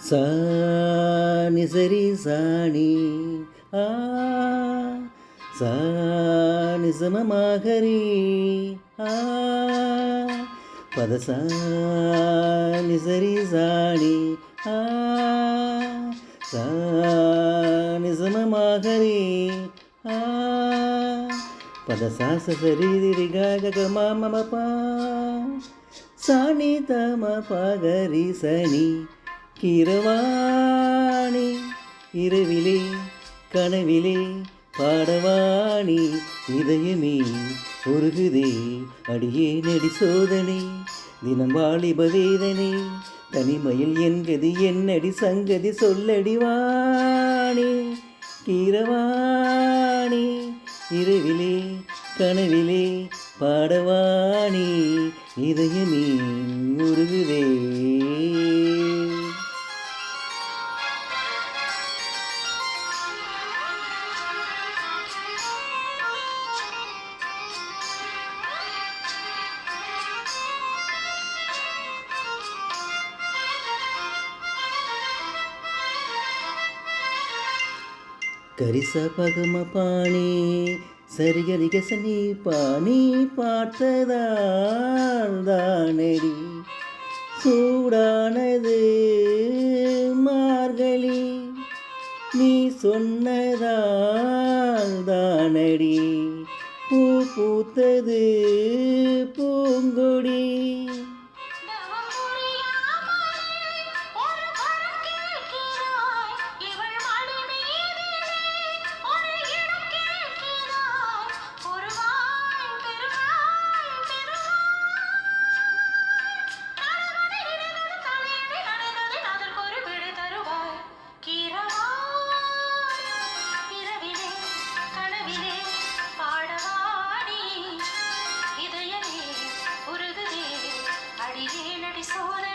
సాని సరి సాణి ఆ సాని సమమాహరి ఆ పద సాని సరి సాణి ఆ సాని సమమాహరి ఆ పద సాస సరి గగ మా మమ పా సాని తమ పగరి సని கிரவாணி இரவிலே கனவிலே பாடவாணி இதயமே உருகுதே அடியே நடி சோதனை தினம் வாலிப வேதனை தனிமையில் என்கதி என்னடி சங்கதி சொல்லடிவாணி கீரவாணி இரவிலே கனவிலே பாடவாணி இதயமே உருகுதே. கரிச பகம பாணி சரிகரிக சனி பாணி பார்த்ததால் சூடானது மார்கழி நீ சொன்னதால் பூ பூத்தது பூங்கொடி ahora.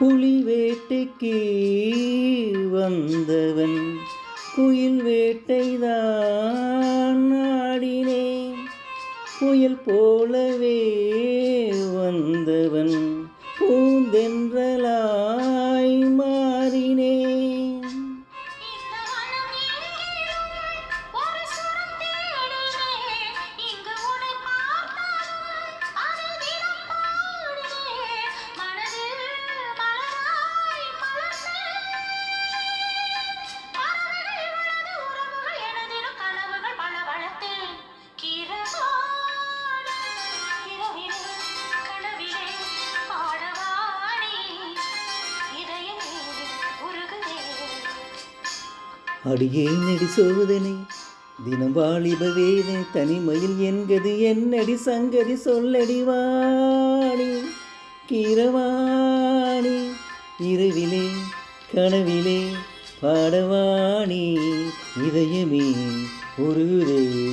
புலி வேட்டைக்கு வந்தவன் குயில் வேட்டைதான் நாடினேன் புயல் போலவே வந்தவன் பூந்தென்ற அடியே நடி சோதனை தினம் வாலிப வேதனை தனிமையில் என்கது என்னடி சங்கதி சொல்லடி வாணி. கீரவாணி இரவிலே கனவிலே பாடவாணி இதயமே உருதே.